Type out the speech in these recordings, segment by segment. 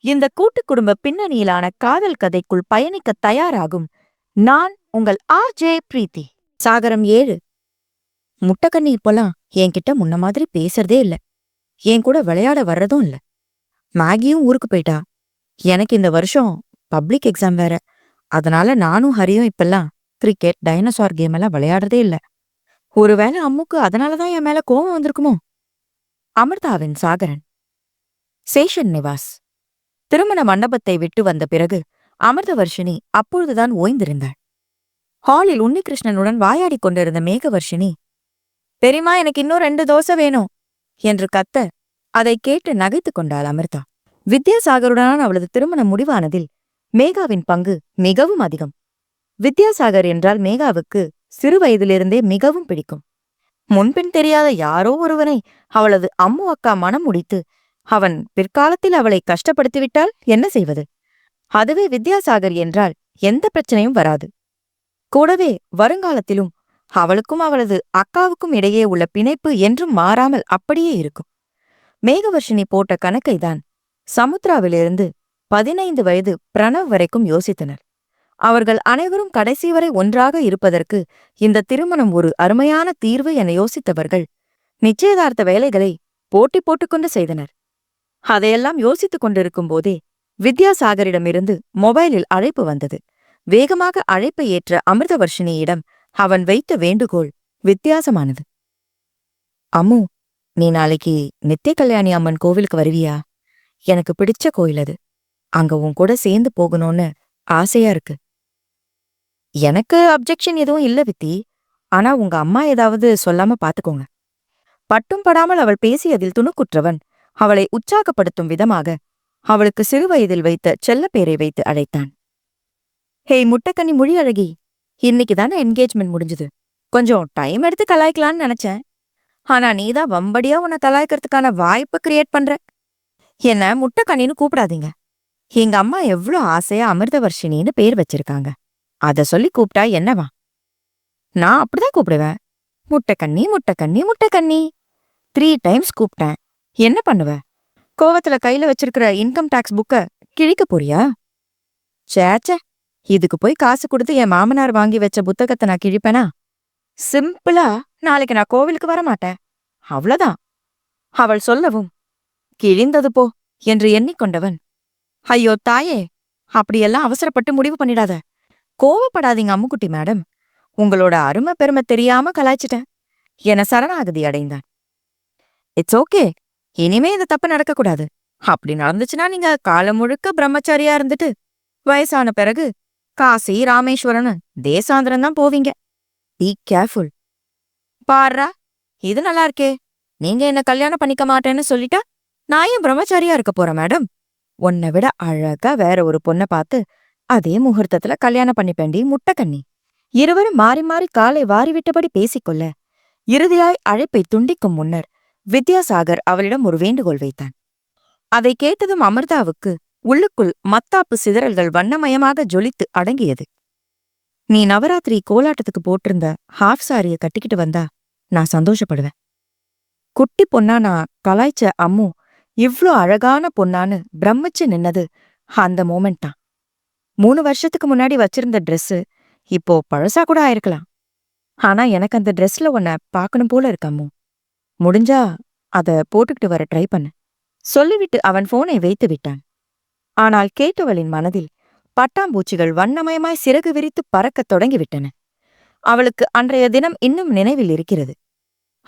இந்த கூட்டு குடும்ப பின்னணியிலான காதல் கதைக்குள் பயணிக்க தயாராகும். நான் உங்கள் ஆர் ஜே பிரீத்தி. சாகரம் ஏழு. முட்டக்கண்ணி இப்போலாம் என்கிட்ட முன்ன மாதிரி பேசுறதே இல்ல. என் கூட விளையாட வர்றதும் இல்ல. மேகியும் ஊருக்கு போயிட்டா. எனக்கு இந்த வருஷம் பப்ளிக் எக்ஸாம் வேற. அதனால நானும் ஹரியும் இப்பெல்லாம் கிரிக்கெட் டைனோசார் கேம் எல்லாம் விளையாடுறதே இல்ல. ஒருவேளை அம்முக்கு அதனாலதான் என் மேல கோவம் வந்திருக்குமோ? அமிர்தாவின் சாகரன். சேஷன் நிவாஸ். திருமண மண்டபத்தை விட்டு வந்த பிறகு அமிர்தவர்ஷினி அப்பொழுதுதான் ஓய்ந்திருந்தாள். ஹாலில் உன்னிகிருஷ்ணனுடன் வாயாடிக் கொண்டிருந்த மேகவர்ஷினி பெரியமா எனக்கு இன்னும் ரெண்டு தோசை வேணும் என்று கத்த அதை கேட்டு நகைத்துக் கொண்டாள் அமிர்தா. வித்யாசாகருடனான அவளது திருமணம் முடிவானதில் மேகாவின் பங்கு மிகவும் அதிகம். வித்யாசாகர் என்றால் மேகாவுக்கு சிறு வயதிலிருந்தே மிகவும் பிடிக்கும். முன்பின் தெரியாத யாரோ ஒருவனை அவளது அம்மு அக்கா மனம் முடித்து அவன் பிற்காலத்தில் அவளை கஷ்டப்படுத்திவிட்டால் என்ன செய்வது? அதுவே வித்யாசாகர் என்றால் எந்த பிரச்சனையும் வராது. கூடவே வருங்காலத்திலும் அவளுக்கும் அவளது அக்காவுக்கும் இடையே உள்ள பிணைப்பு என்றும் மாறாமல் அப்படியே இருக்கும். மேகவர்ஷினி போட்ட கணக்கைதான் சமுத்ராவிலிருந்து பதினைந்து வயது பிரணவ் வரைக்கும் யோசித்தனர். அவர்கள் அனைவரும் கடைசி வரை ஒன்றாக இருப்பதற்கு இந்த திருமணம் ஒரு அருமையான தீர்வு என யோசித்தவர்கள் நிச்சயதார்த்த வேலைகளை போட்டி போட்டுக்கொண்டு செய்தனர். அதையெல்லாம் யோசித்துக் கொண்டிருக்கும் போதே வித்யாசாகரிடமிருந்து மொபைலில் அழைப்பு வந்தது. வேகமாக அழைப்பை ஏற்ற அமிர்தவர்ஷினியிடம் அவன் வைத்த வேண்டுகோள் வித்தியாசமானது. அம்மு நீ நாளைக்கு நித்திய கல்யாணி அம்மன் கோவிலுக்கு வருவியா? எனக்கு பிடிச்ச கோயில் அது. அங்க உன் கூட சேர்ந்து போகணும்னு ஆசையா இருக்கு. எனக்கு அப்ஜெக்ஷன் எதுவும் இல்ல வித்தி. ஆனா உங்க அம்மா ஏதாவது சொல்லாம பாத்துக்கோங்க. பட்டும் படாமல் அவள் பேசியதில் துணுக்குற்றவன் அவளை உற்சாகப்படுத்தும் விதமாக அவளுக்கு சிறுவயதில் வைத்த செல்லப்பேரை வைத்து அழைத்தான். ஹேய் முட்டைக்கண்ணி மொழி அழகி. இன்னைக்கு தானே என்கேஜ்மெண்ட் முடிஞ்சது. கொஞ்சம் டைம் எடுத்து கலாய்க்கலான்னு நினைச்சேன். ஆனா நீதான் வம்படியா உன்னை கலாய்க்கிறதுக்கான வாய்ப்பு கிரியேட் பண்ற. என்ன முட்டைக்கண்ணின்னு கூப்பிடாதீங்க. எங்க அம்மா எவ்ளோ ஆசையா அமிர்தவர்ஷினின்னு பேர் வச்சிருக்காங்க. அத சொல்லி கூப்பிட்டா என்னவா? நான் அப்படிதான் கூப்பிடுவேன். முட்டைக்கண்ணி முட்டைக்கண்ணி முட்டைக்கண்ணி. த்ரீ டைம்ஸ் கூப்பிட்டேன். என்ன பண்ணுவ? கோவத்துல கையில வச்சிருக்கிற இன்கம் டாக்ஸ் புக்க கிழிக்க போறியா? சேச்சே இதுக்கு போய் காசு கொடுத்து என் மாமனார் வாங்கி வச்ச புத்தகத்தை நான் கிழிப்பேனா? சிம்பிளா நாளைக்கு நான் கோவிலுக்கு வர மாட்டேன் அவ்வளவுதான். அவள் சொல்லவும் கிழிந்தது போ என்று எண்ணிக்கொண்டவன். ஐயோ தாயே அப்படியெல்லாம் அவசரப்பட்டு முடிவு பண்ணிடாத. கோவப்படாதீங்க அம்முக்குட்டி மேடம். உங்களோட அருமை பெருமை தெரியாம கலாய்ச்சிட்டேன். என சரணாகதி அடைந்தான் இட்ஸ் ஓகே இனிமே இந்த தப்பு நடக்கக்கூடாது. அப்படி நடந்துச்சுன்னா நீங்க காலம் முழுக்க பிரம்மச்சாரியா இருந்துட்டு வயசான பிறகு காசி ராமேஸ்வரன் தேசாந்திரம் தான் போவீங்க. பி கேர்ஃபுல் பாரா இது நல்லா இருக்கே. நீங்க என்ன கல்யாணம் பண்ணிக்க மாட்டேன்னு சொல்லிட்டா நான் ஏன் பிரம்மச்சாரியா இருக்க போறேன் மேடம்? உன்னை விட அழகா வேற ஒரு பொண்ணை பார்த்து அதே முகூர்த்தத்துல கல்யாணம் பண்ணிப்பேண்டி முட்டைக்கண்ணி. இருவரும் மாறி மாறி காலை வாரிவிட்டபடி பேசிக்கொள்ள இறுதியாய் அழைப்பை துண்டிக்கும் முன்னர் வித்யாசாகர் அவளிடம் ஒரு வேண்டுகோள் வைத்தான். அதை கேட்டதும் அமிர்தாவுக்கு உள்ளுக்குள் மத்தாப்பு சிதறல்கள் வண்ணமயமாக ஜொலித்து அடங்கியது. நீ நவராத்திரி கோலாட்டத்துக்கு போட்டிருந்த ஹாஃப் சாரிய கட்டிக்கிட்டு வந்தா நான் சந்தோஷப்படுவேன். குட்டி பொண்ணா நான் கலாய்ச்ச அம்மு இவ்ளோ அழகான பொண்ணான்னு பிரமிச்சு நின்னது அந்த மோமெண்ட் தான். மூணு வருஷத்துக்கு முன்னாடி வச்சிருந்த ட்ரெஸ்ஸு இப்போ பழசா கூட ஆயிருக்கலாம். ஆனா எனக்கு அந்த ட்ரெஸ்ல உன்னை பார்க்கணும் போல இருக்கு அம்மு. முடிஞ்சா அத போட்டுக்கிட்டு வர ட்ரை பண்ணு. சொல்லிவிட்டு அவன் போனை வைத்து விட்டான். ஆனால் கேட்டவளின் மனதில் பட்டாம்பூச்சிகள் வண்ணமயமாய் சிறகு விரித்து பறக்கத் தொடங்கிவிட்டன. அவளுக்கு அன்றைய தினம் இன்னும் நினைவில் இருக்கிறது.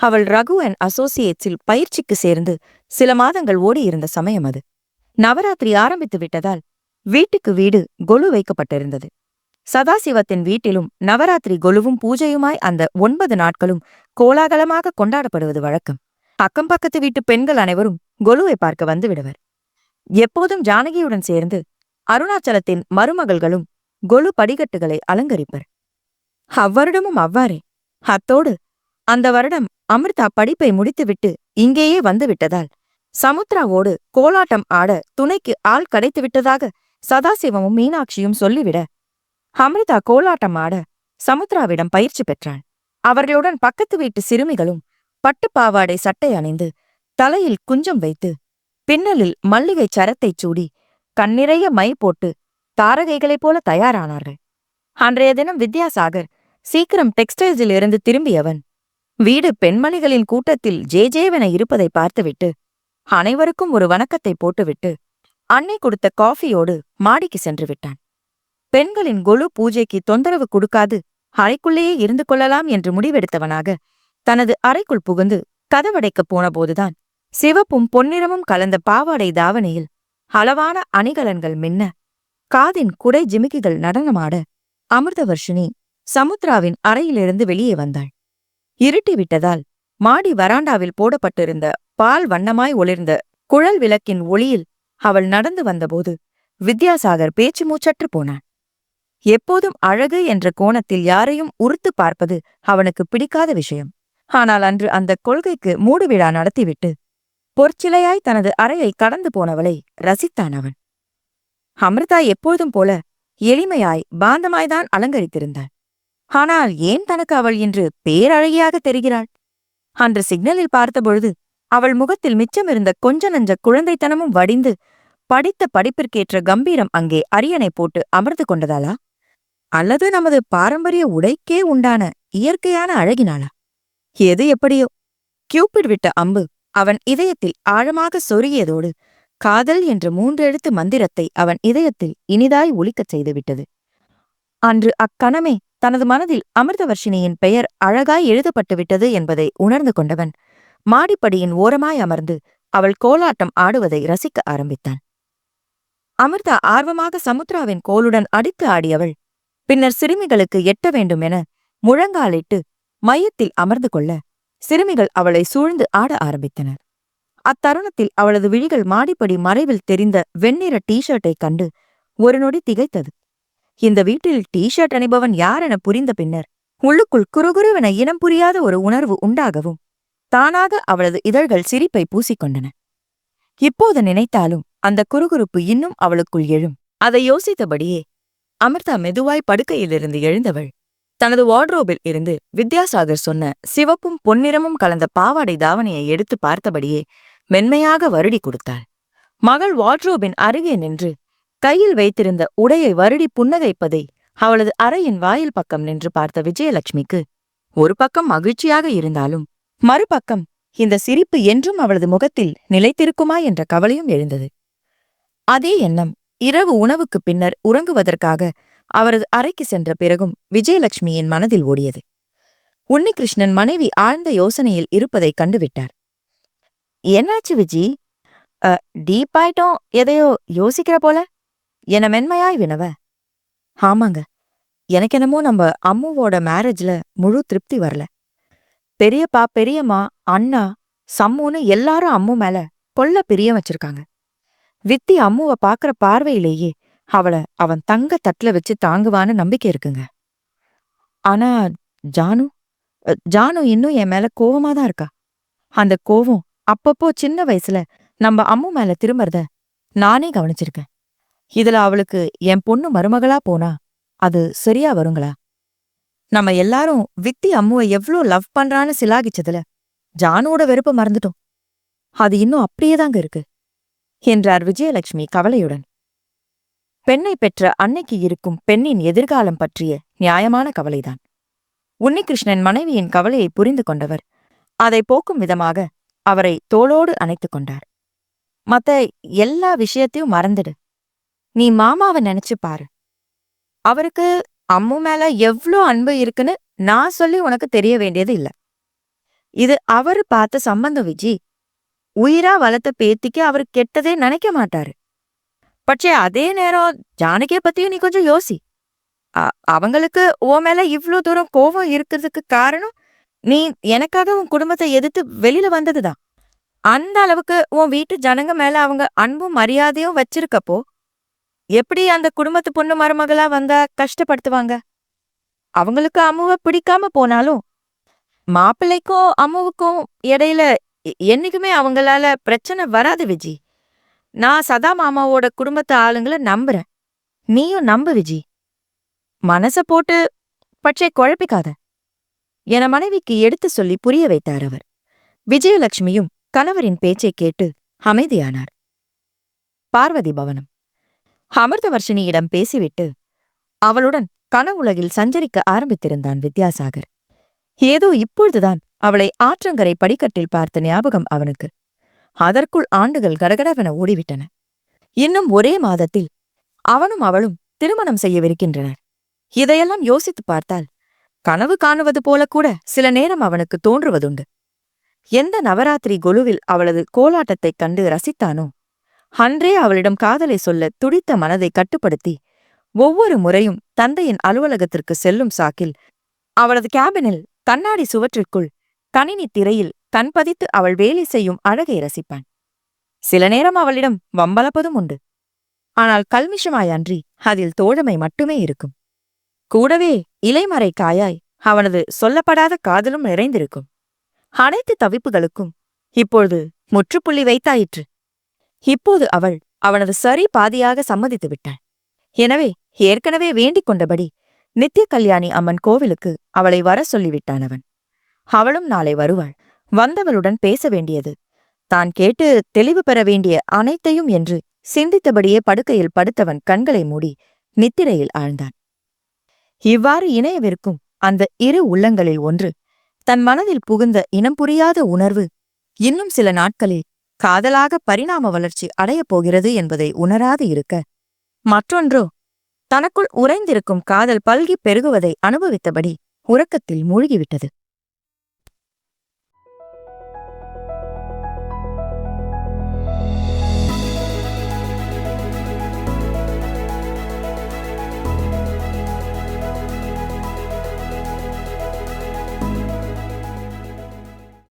அவள் ரகு அண்ட் அசோசியேட்ஸில் பயிற்சிக்கு சேர்ந்து சில மாதங்கள் ஓடியிருந்த சமயம் அது. நவராத்திரி ஆரம்பித்து விட்டதால் வீட்டுக்கு வீடு கொலு வைக்கப்பட்டிருந்தது. சதாசிவத்தின் வீட்டிலும் நவராத்திரி கொலுவும் பூஜையுமாய் அந்த ஒன்பது நாட்களும் கோலாகலமாக கொண்டாடப்படுவது வழக்கம். அக்கம் பக்கத்து வீட்டு பெண்கள் அனைவரும் கொலுவை பார்க்க வந்து விடுவர். எப்போதும் ஜானகியுடன் சேர்ந்து அருணாச்சலத்தின் மருமகள்களும் கொலு படிக்கட்டுகளை அலங்கரிப்பர். அவ்வருடமும் அவ்வாறே. அத்தோடு அந்த வருடம் அமிர்தா படிப்பை முடித்துவிட்டு இங்கேயே வந்து விட்டதால் சமுத்ராவோடு கோலாட்டம் ஆட துணைக்கு ஆள் கிடைத்து விட்டதாக சதாசிவமும் மீனாட்சியும் சொல்லிவிட அமிர்தா கோலாட்டம் ஆட சமுத்ராவிடம் பயிற்சி பெற்றாள். அவர்களுடன் பக்கத்து வீட்டு சிறுமிகளும் பட்டுப் பாவாடை சட்டை அணிந்து தலையில் குஞ்சம் வைத்து பின்னலில் மல்லிகைச் சரத்தைச் சூடி கண்ணிறைய மை போட்டு தாரகைகளைப் போல தயாரானார்கள். அன்றைய தினம் வித்யாசாகர் சீக்கிரம் டெக்ஸ்டைல்ஸில் இருந்து திரும்பியவன். வீடு பெண்மணிகளின் கூட்டத்தில் ஜே ஜேவென இருப்பதை பார்த்துவிட்டு அனைவருக்கும் ஒரு வணக்கத்தை போட்டுவிட்டு அன்னை கொடுத்த காஃபியோடு மாடிக்கு சென்று விட்டான். பெண்களின் கொலு பூஜைக்கு தொந்தரவு கொடுக்காது அறைக்குள்ளேயே இருந்து கொள்ளலாம் என்று முடிவெடுத்தவனாக தனது அறைக்குள் புகுந்து கதவடைக்கப் போனபோதுதான் சிவப்பும் பொன்னிறமும் கலந்த பாவாடை தாவணியில் அளவான அணிகலன்கள் மின்ன காதின் குடை ஜிமிக்கிகள் நடனமாட அமிர்தவர்ஷினி சமுத்ராவின் அறையிலிருந்து வெளியே வந்தாள். இருட்டி விட்டதால் மாடி வராண்டாவில் போடப்பட்டிருந்த பால் வண்ணமாய் ஒளிர்ந்த குழல் விளக்கின் ஒளியில் அவள் நடந்து வந்தபோது வித்யாசாகர் பேச்சு மூச்சற்று போனான். எப்போதும் அழகு என்ற கோணத்தில் யாரையும் உறுத்து பார்ப்பது அவனுக்கு பிடிக்காத விஷயம். ஆனால் அன்று அந்த கொள்கைக்கு மூடுவிழா நடத்திவிட்டு பொற்சிலையாய் தனது அறையை கடந்து போனவளை ரசித்தான் அவன். அமிர்தா எப்பொழுதும் போல எளிமையாய் பாந்தமாய்தான் அலங்கரித்திருந்தாள். ஆனால் ஏன் தனக்கு அவள் இன்று பேரழகியாக தெரிகிறாள்? அன்று சிக்னலில் பார்த்தபொழுது அவள் முகத்தில் மிச்சமிருந்த கொஞ்ச நஞ்ச குழந்தைத்தனமும் வடிந்து படித்த படிப்பிற்கேற்ற கம்பீரம் அங்கே அரியணை போட்டு அமர்ந்து கொண்டதாலா? அல்லது நமது பாரம்பரிய உடைக்கே உண்டான இயற்கையான அழகினாளா? எது எப்படியோ. கியூபிட் விட்ட அம்பு அவன் இதயத்தில் ஆழமாக சொருகியதோடு காதல் என்ற மூன்றெழுத்து மந்திரத்தை அவன் இதயத்தில் இனிதாய் ஒலிக்கச் செய்துவிட்டது அன்று அக்கணமே தனது மனதில் அமிர்தவர்ஷினியின் பெயர் அழகாய் எழுதப்பட்டு விட்டது என்பதை உணர்ந்து கொண்டவன் மாடிப்படியின் ஓரமாய் அமர்ந்து அவள் கோலாட்டம் ஆடுவதை ரசிக்க ஆரம்பித்தான். அமிர்தா ஆர்வமாக சமுத்ராவின் கோலுடன் அடித்து ஆடியவள் பின்னர் சிறுமிகளுக்கு எட்ட வேண்டும் என முழங்காலிட்டு மையத்தில் அமர்ந்து கொள்ள சிறுமிகள் அவளை சூழ்ந்து ஆட ஆரம்பித்தனர். அத்தருணத்தில் அவளது விழிகள் மாடிப்படி மறைவில் தெரிந்த வெண்ணிற டீஷர்ட்டை கண்டு ஒரு நொடி திகைத்தது. இந்த வீட்டில் டீஷர்ட் அணிபவன் யாரென புரிந்த பின்னர் உள்ளுக்குள் குறுகுருவென இனம் புரியாத ஒரு உணர்வு உண்டாகவும் தானாக அவளது இதழ்கள் சிரிப்பை பூசிக்கொண்டன. இப்போது நினைத்தாலும் அந்த குறுகுறுப்பு இன்னும் அவளுக்குள் எழும். அதை யோசித்தபடியே அமிர்தா மெதுவாய் படுக்கையிலிருந்து எழுந்தவள். தனது வார்ட்ரோபில் இருந்து வித்யாசாகர் சொன்ன சிவப்பும் பொன்னிறமும் கலந்த பாவாடை தாவணியை எடுத்து பார்த்தபடியே மென்மையாக வருடி கொடுத்தாள். மகள் வார்ட்ரோபின் அருகே நின்று கையில் வைத்திருந்த உடையை வருடி புன்னகைப்பதை அவளது அறையின் வாயில் பக்கம் நின்று பார்த்த விஜயலட்சுமிக்கு ஒரு பக்கம் மகிழ்ச்சியாக இருந்தாலும் மறுபக்கம் இந்த சிரிப்பு என்றும் அவளது முகத்தில் நிலைத்திருக்குமா என்ற கவலையும் எழுந்தது. அதே எண்ணம் இரவு உணவுக்குப் பின்னர் உறங்குவதற்காக அவரது அறைக்கு சென்ற பிறகும் விஜயலட்சுமியின் மனதில் ஓடியது. உன்னிகிருஷ்ணன் மனைவி ஆழ்ந்த யோசனையில் இருப்பதைக் கண்டுவிட்டார். என்னாச்சு விஜி? அ, டீப்பாயிட்டும் எதையோ யோசிக்கிற போல. என மென்மையாய் வினவ? ஆமாங்க. எனக்கு என்னமோ நம்ம அம்முவோட மேரேஜ்ல முழு திருப்தி வரல. பெரியப்பா பெரியம்மா அண்ணா சம்முன்னு எல்லாரும் அம்மு மேல கொல்ல பிரியம் வச்சிருக்காங்க. வித்தி அம்முவ பாக்குற பார்வையிலேயே அவளை அவன் தங்க தட்டுல வச்சு தாங்குவான்னு நம்பிக்கை இருக்குங்க. ஆனா ஜானு ஜானு இன்னும் என் மேல கோவமா தான் இருக்கா? அந்த கோவம் அப்பப்போ சின்ன வயசுல நம்ம அம்மு மேல திரும்பறத நானே கவனிச்சிருக்கேன். இதுல அவளுக்கு என் பொண்ணு மருமகளா போனா அது சரியா வருங்களா? நம்ம எல்லாரும் வித்தி அம்முவை எவ்ளோ லவ் பண்றான்னு சிலாகிச்சதுல ஜானுவோட வெறுப்ப மறந்துட்டோம். அது இன்னும் அப்படியேதாங்க இருக்கு. என்றார் விஜயலட்சுமி கவலையுடன். பெண்ணை பெற்ற அன்னைக்கு இருக்கும் பெண்ணின் எதிர்காலம் பற்றிய நியாயமான கவலைதான். உன்னிகிருஷ்ணன் மனைவியின் கவலையை புரிந்து கொண்டவர். அதை போக்கும் விதமாக அவரை தோளோடு அணைத்துக் கொண்டார். மத்த எல்லா விஷயத்தையும் மறந்துடு. நீ மாமாவை நினைச்சு பாரு. அவருக்கு அம்மு மேல எவ்ளோ அன்பு இருக்குன்னு நான் சொல்லி உனக்கு தெரிய வேண்டியது இல்ல. இது அவரு பார்த்த சம்பந்தம் விஜி. உயிரா வளர்த்த பேத்திக்கு அவர் கெட்டதே நினைக்க மாட்டாரு. பட்சே அதே நேரம் ஜானகியை பத்தியும் நீ கொஞ்சம் யோசி. அ- அவங்களுக்கு ஓ மேல இவ்ளோ தூரம் கோபம் இருக்கிறதுக்கு காரணம் நீ எனக்காக உன் குடும்பத்தை எதிர்த்து வெளியில வந்ததுதான். அந்த அளவுக்கு உன் வீட்டு ஜனங்க மேல அவங்க அன்பும் மரியாதையும் வச்சிருக்கப்போ எப்படி அந்த குடும்பத்து பொண்ணு மருமகளா வந்தா கஷ்டப்படுத்துவாங்க? அவங்களுக்கு அம்முவை பிடிக்காம போனாலும் மாப்பிள்ளைக்கும் அம்முவுக்கும் இடையில என்னைக்குமே அவங்களால பிரச்சனை வராது விஜி. நான் சதா மாமாவோட குடும்பத்து ஆளுங்கள நம்புறேன். நீயும் நம்பு விஜி. மனச போட்டு பட்சே குழப்பிக்காத. என மனைவிக்கு எடுத்து சொல்லி புரிய வைத்தார் அவர். விஜயலட்சுமியும் கணவரின் பேச்சைக் கேட்டு அமைதியானார். பார்வதி பவனம். அமிர்தவர்ஷினியிடம் பேசிவிட்டு அவளுடன் கனவுலகில் சஞ்சரிக்க ஆரம்பித்திருந்தான் வித்யாசாகர். ஏதோ இப்பொழுதுதான் அவளை ஆற்றங்கரை படிக்கட்டில் பார்த்த ஞாபகம் அவனுக்கு. அதற்குள் ஆண்டுகள் கடகடவென ஓடிவிட்டன. இன்னும் ஒரே மாதத்தில் அவனும் அவளும் திருமணம் செய்யவிருக்கின்றனர். இதையெல்லாம் யோசித்துப் பார்த்தால் கனவு காணுவது போல கூட சில நேரம் அவனுக்கு தோன்றுவதுண்டு. எந்த நவராத்திரி கொலுவில் அவளது கோலாட்டத்தைக் கண்டு ரசித்தானோ அன்றே அவளிடம் காதலை சொல்ல துடித்த மனதை கட்டுப்படுத்தி ஒவ்வொரு முறையும் தந்தையின் அலுவலகத்திற்கு செல்லும் சாக்கில் அவளது கேபினில் கண்ணாடி சுவற்றிற்குள் கணினி திரையில் கண்பதித்து அவள் வேலை செய்யும் அழகை ரசிப்பான் சில நேரம் அவளிடம் வம்பளப்பதும் உண்டு. ஆனால் கல்மிஷமாயன்றி அதில் தோழமை மட்டுமே இருக்கும். கூடவே இலைமறை காயாய் அவனது சொல்லப்படாத காதலும் நிறைந்திருக்கும். அனைத்து தவிப்புகளுக்கும் இப்பொழுது முற்றுப்புள்ளி வைத்தாயிற்று. இப்போது அவள் அவனது சரி பாதியாக சம்மதித்து விட்டாள். எனவே ஏற்கனவே வேண்டிக் கொண்டபடி நித்திய கல்யாணி அம்மன் கோவிலுக்கு அவளை வர சொல்லிவிட்டான் அவன். அவளும் நாளை வருவாள். வந்தவளுடன் பேச வேண்டியது. தான் கேட்டு தெளிவு பெற வேண்டிய அனைத்தையும் என்று சிந்தித்தபடியே படுக்கையில் படுத்தவன் கண்களை மூடி நித்திரையில் ஆழ்ந்தான். இவ்வாறு இணையவிருக்கும் அந்த இரு உள்ளங்களில் ஒன்று தன் மனதில் புகுந்த இனம் புரியாத உணர்வு இன்னும் சில நாட்களில் காதலாக பரிணாம வளர்ச்சி அடையப் போகிறது என்பதை உணராது இருக்க. மற்றொன்றோ தனக்குள் உறைந்திருக்கும் காதல் பல்கிப் பெருகுவதை அனுபவித்தபடி உறக்கத்தில் மூழ்கிவிட்டது.